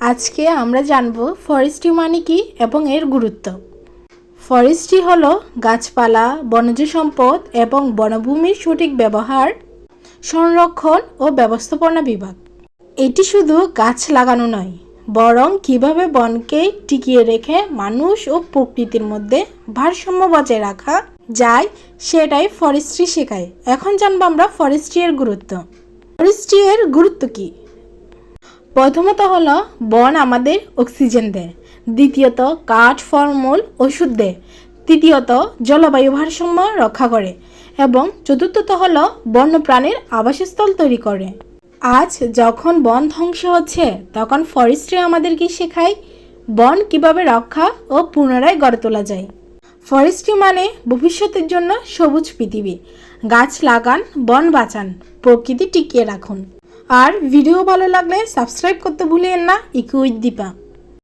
আজকে আমরা জানব ফরেস্ট্রি মানে কি এবং এর গুরুত্ব। ফরেস্ট্রি হল গাছপালা, বনজ সম্পদ এবং বনভূমির সঠিক ব্যবহার, সংরক্ষণ ও ব্যবস্থাপনা বিভাগ। এটি শুধু গাছ লাগানো নয়, বরং কীভাবে বনকে টিকিয়ে রেখে মানুষ ও প্রকৃতির মধ্যে ভারসাম্য বজায় রাখা যায় সেটাই ফরেস্ট্রি শেখায়। এখন জানব আমরা ফরেস্ট্রি এর গুরুত্ব। ফরেস্ট্রি এর গুরুত্ব কী? প্রথমত হলো, বন আমাদের অক্সিজেন দেয়। দ্বিতীয়ত, কাঠ, ফলমূল, ওষুধ দেয়। তৃতীয়ত, জলবায়ু ভারসাম্য রক্ষা করে। এবং চতুর্থত হলো, বন্যপ্রাণীর আবাসস্থল তৈরি করে। আজ যখন বন ধ্বংস হচ্ছে, তখন ফরেস্ট্রি আমাদেরকে শেখায় বন কীভাবে রক্ষা ও পুনরায় গড়ে তোলা যায়। ফরেস্ট্রি মানে ভবিষ্যতের জন্য সবুজ পৃথিবী। গাছ লাগান, বন বাঁচান, প্রকৃতি টিকিয়ে রাখুন। আর ভিডিও ভালো লাগলে সাবস্ক্রাইব করতে ভুলিয়েন না। ইকুইট দীপা।